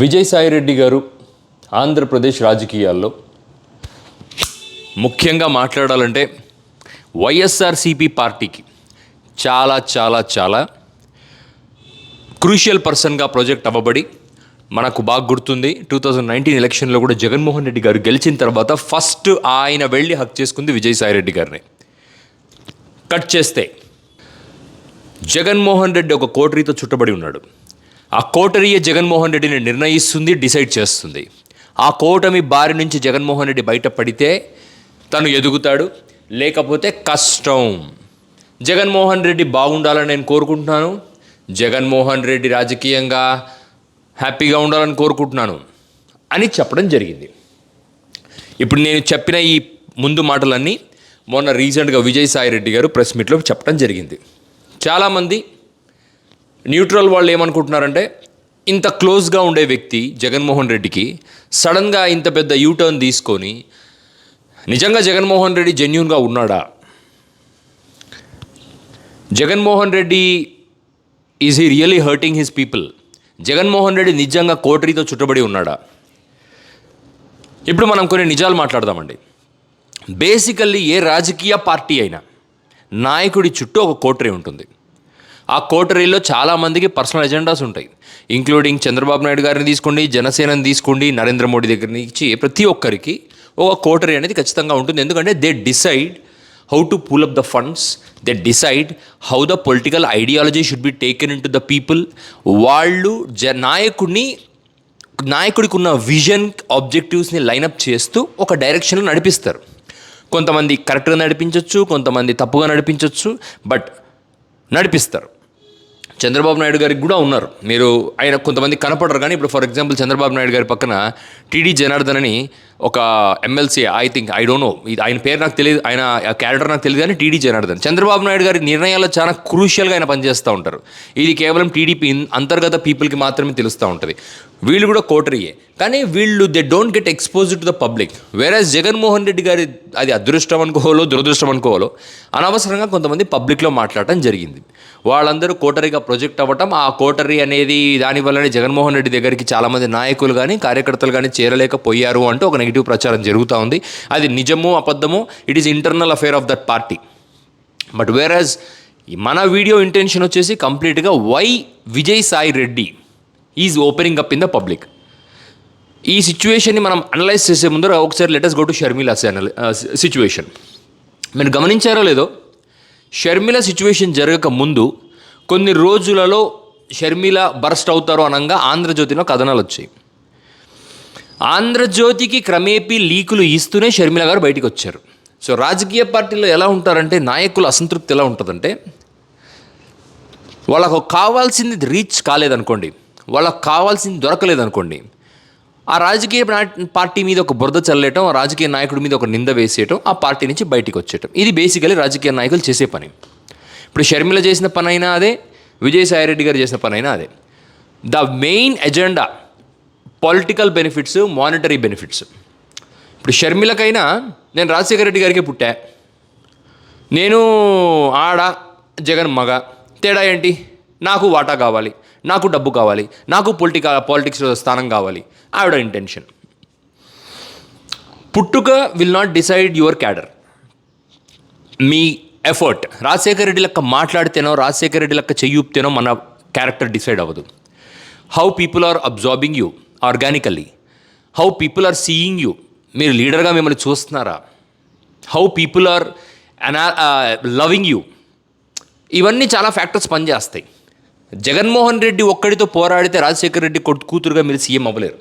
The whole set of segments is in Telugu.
విజయసాయిరెడ్డి గారు ఆంధ్రప్రదేశ్ రాజకీయాల్లో ముఖ్యంగా మాట్లాడాలంటే వైఎస్ఆర్సిపి పార్టీకి చాలా చాలా చాలా క్రూషియల్ పర్సన్గా ప్రొజెక్ట్ అవ్వబడి మనకు బాగా గుర్తుంది. టూ థౌజండ్ నైన్టీన్ ఎలక్షన్లో కూడా జగన్మోహన్ రెడ్డి గారు గెలిచిన తర్వాత ఫస్ట్ ఆయన వెళ్ళి హక్ చేసుకుంది విజయసాయిరెడ్డి గారిని. కట్ చేస్తే జగన్మోహన్ రెడ్డి ఒక కోటరీతో చుట్టబడి ఉన్నాడు. ఆ కోటరీయే జగన్మోహన్ రెడ్డిని నిర్ణయిస్తుంది డిసైడ్ చేస్తుంది. ఆ కూటమి బారి నుంచి జగన్మోహన్ రెడ్డి బయటపడితే తను ఎదుగుతాడు లేకపోతే కష్టం. జగన్మోహన్ రెడ్డి బాగుండాలని నేను కోరుకుంటున్నాను. జగన్మోహన్ రెడ్డి రాజకీయంగా హ్యాపీగా ఉండాలని కోరుకుంటున్నాను అని చెప్పడం జరిగింది. ఇప్పుడు నేను చెప్పిన ఈ ముందు మాటలన్నీ మొన్న రీసెంట్గా విజయసాయి రెడ్డి గారు ప్రెస్ మీట్లో చెప్పడం జరిగింది. చాలామంది న్యూట్రల్ వాళ్ళు ఏమనుకుంటున్నారంటే ఇంత క్లోజ్గా ఉండే వ్యక్తి జగన్మోహన్ రెడ్డికి సడన్గా ఇంత పెద్ద యూటర్న్ తీసుకొని నిజంగా జగన్మోహన్ రెడ్డి జెన్యున్గా ఉన్నాడా? Jaganmohan Reddy is he really hurting his people Jaganmohan Reddy నిజంగా కోటరీతో చుట్టబడి ఉన్నాడా? ఇప్పుడు మనం కొన్ని నిజాలు మాట్లాడదామండి. బేసికల్లీ ఏ రాజకీయ పార్టీ అయినా నాయకుడి చుట్టూ ఒక కోటరీ ఉంటుంది. ఆ కోటరీలో చాలామందికి పర్సనల్ ఎజెండాస్ ఉంటాయి. ఇంక్లూడింగ్ చంద్రబాబు నాయుడు గారిని తీసుకోండి జనసేనని తీసుకోండి నరేంద్ర మోడీ దగ్గర నుంచి ప్రతి ఒక్కరికి ఒక కోటరీ అనేది ఖచ్చితంగా ఉంటుంది. ఎందుకంటే they decide how to pool up the funds they decide how the political ideology should be taken in to the people వాళ్ళు జ నాయకుడిని నాయకుడికి ఉన్న విజన్ ఆబ్జెక్టివ్స్ని లైనప్ చేస్తూ ఒక డైరెక్షన్లో నడిపిస్తారు. కొంతమంది కరెక్ట్గా నడిపించవచ్చు కొంతమంది తప్పుగా నడిపించవచ్చు బట్ నడిపిస్తారు. చంద్రబాబు నాయుడు గారికి కూడా ఉన్నారు. మీరు ఆయన కొంతమంది కనపడరు కానీ ఇప్పుడు ఫర్ ఎగ్జాంపుల్ చంద్రబాబు నాయుడు గారి పక్కన టీడీ జనార్దన్ అని ఒక MLC I think I don't know ఇది ఆయన పేరు నాకు తెలియదు ఆయన క్యారెక్టర్ నాకు తెలియదు కానీ టీడీ జనార్దన్. చంద్రబాబు నాయుడు గారి నిర్ణయాల్లో చాలా క్రూషియల్గా ఆయన పనిచేస్తూ ఉంటారు. ఇది కేవలం టీడీపీ అంతర్గత పీపుల్కి మాత్రమే తెలుస్తూ ఉంటుంది. వీళ్ళు కూడా కోటరియే. కానీ వీళ్ళు they don't get expose to the public వేరే జగన్మోహన్ రెడ్డి గారి అది అదృష్టం అనుకోవాలో దురదృష్టం అనుకోవాలో అనవసరంగా కొంతమంది పబ్లిక్లో మాట్లాడటం జరిగింది. వాళ్ళందరూ కోటరీగా ప్రొజెక్ట్ అవ్వటం ఆ కోటరీ అనేది దానివల్లనే జగన్మోహన్ రెడ్డి దగ్గరికి చాలామంది నాయకులు కానీ కార్యకర్తలు కానీ చేరలేకపోయారు అంటూ ఒక నెగిటివ్ ప్రచారం జరుగుతూ ఉంది. అది నిజమో అబద్ధమో it is internal affair of that party but whereas మన వీడియో ఇంటెన్షన్ వచ్చేసి కంప్లీట్గా why Vijay Sai Reddy is opening up in the public ఈ సిచ్యువేషన్ని మనం అనలైజ్ చేసే ముందర ఒకసారి letters go to Sharmila situation మీరు గమనించారో లేదో షర్మిల సిచ్యువేషన్ జరగక ముందు కొన్ని రోజులలో షర్మిల బర్స్ట్ అవుతారు అనగా ఆంధ్రజ్యోతిలో కథనాలు వచ్చాయి ఆంధ్రజ్యోతికి క్రమేపీ లీకులు ఇస్తూనే షర్మిల గారు బయటకు వచ్చారు సో రాజకీయ పార్టీలో ఎలా ఉంటారంటే నాయకుల అసంతృప్తి ఎలా ఉంటుందంటే వాళ్ళకు కావాల్సింది రీచ్ కాలేదనుకోండి వాళ్ళకు కావాల్సింది దొరకలేదనుకోండి ఆ రాజకీయ పార్టీ మీద ఒక బురద చల్లేయటం ఆ రాజకీయ నాయకుడి మీద ఒక నింద వేసేయటం ఆ పార్టీ నుంచి బయటికి వచ్చేయటం ఇది బేసికలీ రాజకీయ నాయకులు చేసే పని. ఇప్పుడు షర్మిల చేసిన పని అయినా అదే విజయసాయిరెడ్డి గారు చేసిన పని అయినా అదే. The main agenda political benefits monetary benefits. ఇప్పుడు షర్మిలకైనా నేను రాజశేఖర రెడ్డి గారికి పుట్టా. నేను ఆడ జగన్ మగ. తేడా ఏంటి? నాకు వాటా కావాలి నాకు డబ్బు కావాలి నాకు పొలిటిక పాలిటిక్స్లో స్థానం కావాలి. ఆవిడ ఇంటెన్షన్. పుట్టుక will not decide your cadre. Me effort Rajasekhara Reddy లెక్క మాట్లాడితేనో రాజశేఖర రెడ్డి లెక్క చెయ్యూపితేనో మన క్యారెక్టర్ డిసైడ్ అవ్వదు. How people are absorbing you organically how people are seeing you మీరు లీడర్గా మిమ్మల్ని చూస్తున్నారా? హౌ పీపుల్ ఆర్ అనా లవింగ్ యూ ఇవన్నీ చాలా ఫ్యాక్టర్స్ పనిచేస్తాయి. జగన్మోహన్ రెడ్డి ఒక్కడితో పోరాడితే రాజశేఖర రెడ్డి కూతురుగా మీరు సీఎం అవ్వలేరు.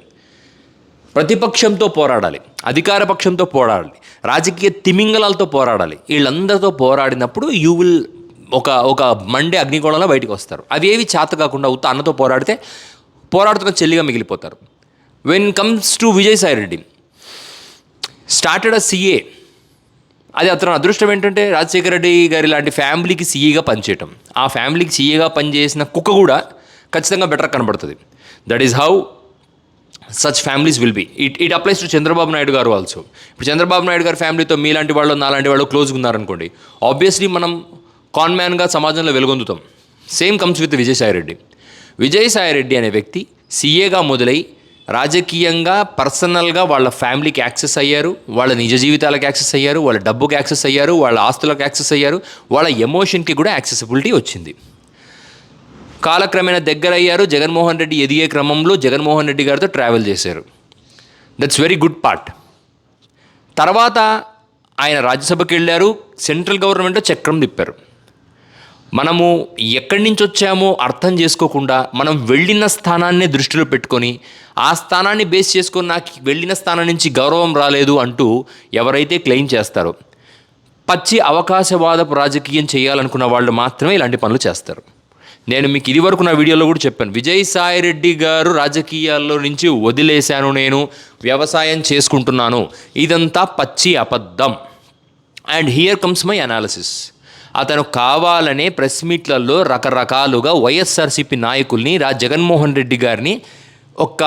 ప్రతిపక్షంతో పోరాడాలి అధికార పక్షంతో పోరాడాలి రాజకీయ తిమింగలాలతో పోరాడాలి. వీళ్ళందరితో పోరాడినప్పుడు యూ విల్ ఒక ఒక మండే అగ్నికోణంలో బయటకు వస్తారు. అవి ఏవి చేత కాకుండా ఉత్త అన్నతో పోరాడితే పోరాడుతున్న చెల్లిగా మిగిలిపోతారు. When comes to Vijayasai Reddy started a CA అది అతను అదృష్టం ఏంటంటే రాజశేఖర రెడ్డి గారి లాంటి ఫ్యామిలీకి సీఏగా పనిచేయటం. ఆ ఫ్యామిలీకి సీఏగా పనిచేసిన కుక్క కూడా ఖచ్చితంగా బెటర్ కనబడుతుంది. That is how such families will be it it applies to Chandrababu Naidu గారు ఆల్సో ఇప్పుడు చంద్రబాబు నాయుడు గారి ఫ్యామిలీతో మీలాంటి వాళ్ళు నాలాంటి వాళ్ళు క్లోజ్గా ఉన్నారనుకోండి ఆబ్వియస్లీ మనం కాన్మ్యాన్గా సమాజంలో వెలుగొందుతాం. Same comes with Vijayasai Reddy Vijayasai Reddy అనే వ్యక్తి సీఏగా మొదలై రాజకీయంగా పర్సనల్గా వాళ్ళ ఫ్యామిలీకి యాక్సెస్ అయ్యారు వాళ్ళ నిజ జీవితాలకు యాక్సెస్ అయ్యారు వాళ్ళ డబ్బుకి యాక్సెస్ అయ్యారు వాళ్ళ ఆస్తులకు యాక్సెస్ అయ్యారు వాళ్ళ ఎమోషన్కి కూడా యాక్సెసిబిలిటీ వచ్చింది. కాలక్రమేణా దగ్గర అయ్యారు జగన్మోహన్ రెడ్డి ఎదిగే క్రమంలో జగన్మోహన్ రెడ్డి గారితో ట్రావెల్ చేశారు. దట్స్ వెరీ గుడ్ పార్ట్ తర్వాత ఆయన రాజ్యసభకి వెళ్ళారు. సెంట్రల్ గవర్నమెంట్లో చక్రం తిప్పారు. మనము ఎక్కడి నుంచి వచ్చామో అర్థం చేసుకోకుండా మనం వెళ్ళిన స్థానాన్నే దృష్టిలో పెట్టుకొని ఆ స్థానాన్ని బేస్ చేసుకొని నాకు వెళ్ళిన స్థానం నుంచి గౌరవం రాలేదు అంటూ ఎవరైతే క్లెయిమ్ చేస్తారో పచ్చి అవకాశవాదపు రాజకీయం చేయాలనుకున్న వాళ్ళు మాత్రమే ఇలాంటి పనులు చేస్తారు. నేను మీకు ఇది వరకు నా వీడియోలో కూడా చెప్పాను. విజయసాయి రెడ్డి గారు రాజకీయాల్లో నుంచి వదిలేశాను నేను వ్యవసాయం చేసుకుంటున్నాను. ఇదంతా పచ్చి అబద్ధం. And here comes my analysis. అతను కావాలనే ప్రెస్ మీట్లలో రకరకాలుగా వైఎస్ఆర్సీపీ నాయకుల్ని రా జగన్మోహన్ రెడ్డి గారిని ఒక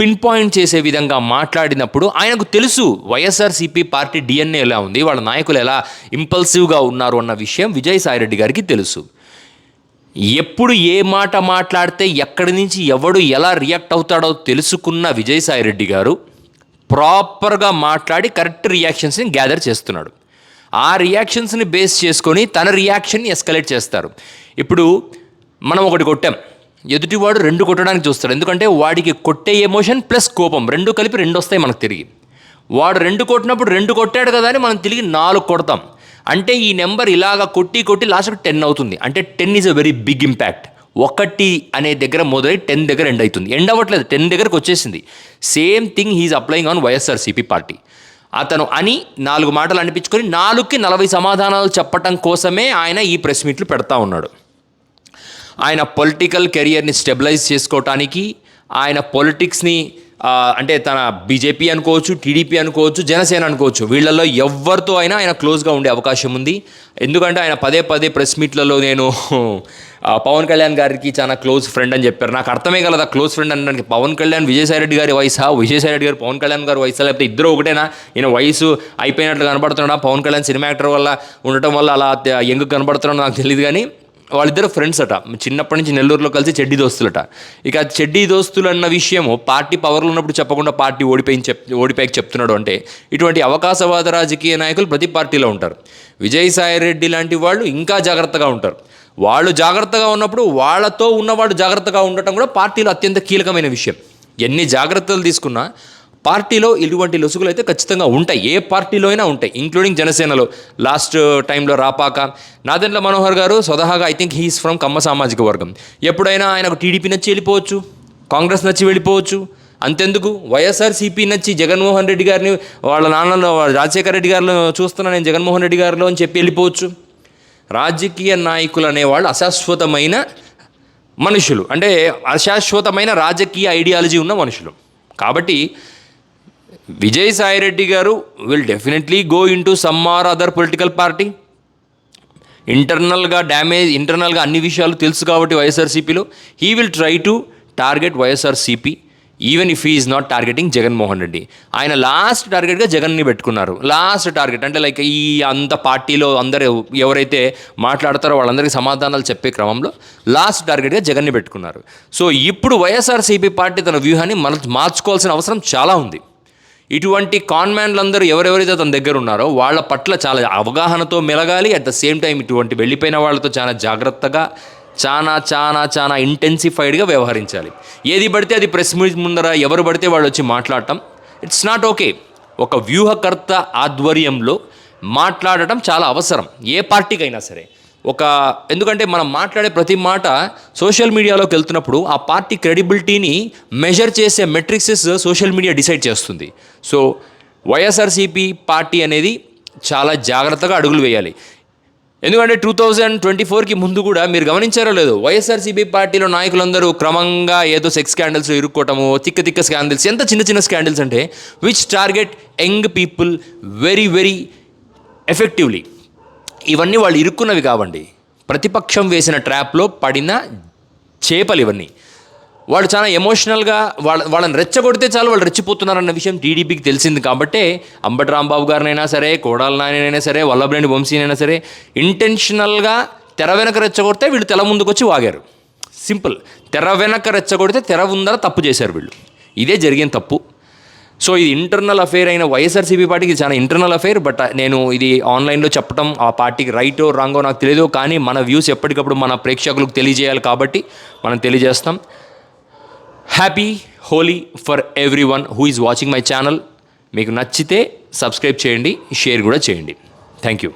పిన్ పాయింట్ చేసే విధంగా మాట్లాడినప్పుడు ఆయనకు తెలుసు వైఎస్ఆర్సీపీ పార్టీ డిఎన్ఏ ఎలా ఉంది వాళ్ళ నాయకులు ఎలా ఇంపల్సివ్గా ఉన్నారు అన్న విషయం విజయసాయిరెడ్డి గారికి తెలుసు. ఎప్పుడు ఏ మాట మాట్లాడితే ఎక్కడి నుంచి ఎవడు ఎలా రియాక్ట్ అవుతాడో తెలుసుకున్న విజయసాయిరెడ్డి గారు ప్రాపర్గా మాట్లాడి కరెక్ట్ రియాక్షన్స్ని గ్యాదర్ చేస్తున్నాడు. ఆ రియాక్షన్స్ని బేస్ చేసుకొని తన రియాక్షన్ని ఎస్కలేట్ చేస్తారు. ఇప్పుడు మనం ఒకటి కొట్టాం. ఎదుటివాడు రెండు కొట్టడానికి చూస్తాడు. ఎందుకంటే వాడికి కొట్టే ఎమోషన్ ప్లస్ కోపం రెండు కలిపి రెండు వస్తాయి మనకు తిరిగి. వాడు రెండు కొట్టినప్పుడు రెండు కొట్టాడు కదా అని మనం తిరిగి నాలుగు కొడతాం. అంటే ఈ నెంబర్ ఇలాగ కొట్టి కొట్టి లాస్ట్కి టెన్ అవుతుంది. అంటే ten is a very big impact ఒకటి అనే దగ్గర మొదలై టెన్ దగ్గర ఎండ్ అవుతుంది ఎండ్ అవ్వట్లేదు. టెన్ దగ్గరకు వచ్చేసింది. Same thing he's applying on YSRCP party. అతను అని నాలుగు మాటలు అనిపించుకొని నాలుగుకి నలభై సమాధానాలు చెప్పటం కోసమే ఆయన ఈ ప్రెస్ మీట్లు పెడతా ఉన్నాడు. ఆయన పొలిటికల్ కెరియర్ని స్టెబిలైజ్ చేసుకోవటానికి ఆయన పొలిటిక్స్ని అంటే తన బీజేపీ అనుకోవచ్చు టీడీపీ అనుకోవచ్చు జనసేన అనుకోవచ్చు వీళ్ళల్లో ఎవరితో అయినా ఆయన క్లోజ్గా ఉండే అవకాశం ఉంది. ఎందుకంటే ఆయన పదే పదే ప్రెస్ మీట్లలో నేను పవన్ కళ్యాణ్ గారికి చాలా క్లోజ్ ఫ్రెండ్ అని చెప్పారు. నాకు అర్థమే కలదా క్లోజ్ ఫ్రెండ్ అనడానికి. పవన్ కళ్యాణ్ విజయసాయిరెడ్డి గారి వయసా? విజయసాయిరెడ్డి గారు పవన్ కళ్యాణ్ గారి వయసా? లేకపోతే ఇద్దరు ఒకటేనా? ఈయన వయసు అయిపోయినట్లు కనబడుతున్నాడా? పవన్ కళ్యాణ్ సినిమా యాక్టర్ వల్ల ఉండటం వల్ల అలా ఎంగు కనబడుతున్నాడో నాకు తెలియదు కానీ వాళ్ళిద్దరు ఫ్రెండ్స్ అట. చిన్నప్పటి నుంచి నెల్లూరులో కలిసి చెడ్డీ దోస్తులట. ఇక చెడ్డీ దోస్తులు అన్న విషయము పార్టీ పవర్లో ఉన్నప్పుడు చెప్పకుండా పార్టీ ఓడిపోయి చెప్ ఓడిపోయి చెప్తున్నాడు అంటే ఇటువంటి అవకాశవాద రాజకీయ నాయకులు ప్రతి పార్టీలో ఉంటారు. విజయసాయి రెడ్డి లాంటి వాళ్ళు ఇంకా జాగ్రత్తగా ఉంటారు. వాళ్ళు జాగ్రత్తగా ఉన్నప్పుడు వాళ్ళతో ఉన్నవాళ్ళు జాగ్రత్తగా ఉండటం కూడా పార్టీలో అత్యంత కీలకమైన విషయం. ఎన్ని జాగ్రత్తలు తీసుకున్నా పార్టీలో ఇటువంటి లొసుగులు అయితే ఖచ్చితంగా ఉంటాయి. ఏ పార్టీలో అయినా ఉంటాయి ఇంక్లూడింగ్ జనసేనలో. లాస్ట్ టైంలో రాపాక నాదెండ్ల మనోహర్ గారు స్వతహాగా I think he's from Kamma సామాజిక వర్గం. ఎప్పుడైనా ఆయనకు టీడీపీ నచ్చి వెళ్ళిపోవచ్చు కాంగ్రెస్ నచ్చి వెళ్ళిపోవచ్చు అంతెందుకు? వైఎస్ఆర్సీపీ నచ్చి జగన్మోహన్ రెడ్డి గారిని వాళ్ళ నాన్నలో రాజశేఖర రెడ్డి గారిలో చూస్తున్నా నేను జగన్మోహన్ రెడ్డి గారిలో అని చెప్పి వెళ్ళిపోవచ్చు. రాజకీయ నాయకులు అనేవాళ్ళు అశాశ్వతమైన మనుషులు. అంటే అశాశ్వతమైన రాజకీయ ఐడియాలజీ ఉన్న మనుషులు. కాబట్టి విజయసాయిరెడ్డి గారు will definitely go into some or other political party ఇంటర్నల్గా డ్యామేజ్ ఇంటర్నల్గా అన్ని విషయాలు తెలుసు కాబట్టి వైఎస్ఆర్సీపీలో. He will try to target YSRCP even if is not targeting Jaganmohan Reddy. ఆయన లాస్ట్ టార్గెట్గా జగన్ని పెట్టుకున్నారు. లాస్ట్ టార్గెట్ అంటే లైక్ ఈ అంత పార్టీలో అందరూ ఎవరైతే మాట్లాడతారో వాళ్ళందరికీ సమాధానాలు చెప్పే క్రమంలో లాస్ట్ టార్గెట్గా జగన్ని పెట్టుకున్నారు. సో ఇప్పుడు వైఎస్ఆర్సీపీ పార్టీ తన వ్యూహాన్ని మన మార్చుకోవాల్సిన అవసరం చాలా ఉంది. ఇటువంటి కాన్మ్యాన్లందరూ ఎవరెవరైతే తన దగ్గర ఉన్నారో వాళ్ళ పట్ల చాలా అవగాహనతో మెలగాలి. అట్ ద సేమ్ టైం ఇటువంటి వెళ్ళిపోయిన వాళ్ళతో చాలా జాగ్రత్తగా చాలా చాలా చాలా ఇంటెన్సిఫైడ్గా వ్యవహరించాలి. ఏది పడితే అది ప్రెస్ మీట్ ముందర ఎవరు పడితే వాళ్ళు వచ్చి మాట్లాడటం. ఇట్స్ నాట్ ఓకే ఒక వ్యూహకర్త ఆధ్వర్యంలో మాట్లాడటం చాలా అవసరం. ఏ పార్టీకైనా సరే. ఒక ఎందుకంటే మనం మాట్లాడే ప్రతి మాట సోషల్ మీడియాలోకి వెళ్తున్నప్పుడు ఆ పార్టీ క్రెడిబిలిటీని మెజర్ చేసే మెట్రిక్సెస్ సోషల్ మీడియా డిసైడ్ చేస్తుంది. సో వైఎస్ఆర్సీపీ పార్టీ అనేది చాలా జాగ్రత్తగా అడుగులు వేయాలి. ఎందుకంటే టూ థౌజండ్ ట్వంటీ ఫోర్కి ముందు కూడా మీరు గమనించారో లేదు వైఎస్ఆర్సీపీ పార్టీలో నాయకులందరూ క్రమంగా ఏదో సెక్స్ స్కాండల్స్ ఇరుక్కోవటము తిక్క తిక్క స్కాండల్స్ ఎంత చిన్న చిన్న స్కాండల్స్ అంటే which target young people very very effectively ఇవన్నీ వాళ్ళు ఇరుక్కున్నవి కావండి. ప్రతిపక్షం వేసిన ట్రాప్లో పడిన చేపలు ఇవన్నీ. వాళ్ళు చాలా ఎమోషనల్గా వాళ్ళ వాళ్ళని రెచ్చగొడితే చాలు వాళ్ళు రెచ్చిపోతున్నారన్న విషయం టీడీపీకి తెలిసింది కాబట్టే అంబటి రాంబాబు గారినైనా సరే కోడాల నాయనైనా సరే వల్లభనేని వంశీనైనా సరే ఇంటెన్షనల్గా తెర వెనక రెచ్చగొడితే వీళ్ళు తెల ముందుకు వచ్చి వాగారు. సింపుల్. తెర వెనక రెచ్చగొడితే తెర ముందర తప్పు చేశారు వీళ్ళు. ఇదే జరిగిన తప్పు. సో ఇది ఇంటర్నల్ అఫేర్ అయిన వైఎస్ఆర్సీపీ పార్టీకి చాలా ఇంటర్నల్ అఫేర్ బట్ నేను ఇది ఆన్లైన్లో చెప్పడం ఆ పార్టీకి రైటో రాంగో నాకు తెలియదు కానీ మన వ్యూస్ ఎప్పటికప్పుడు మన ప్రేక్షకులకు తెలియజేయాలి కాబట్టి మనం తెలియజేస్తాం. Happy Holi for everyone who is watching my channel మీకు నచ్చితే సబ్స్క్రైబ్ చేయండి షేర్ కూడా చేయండి. Thank you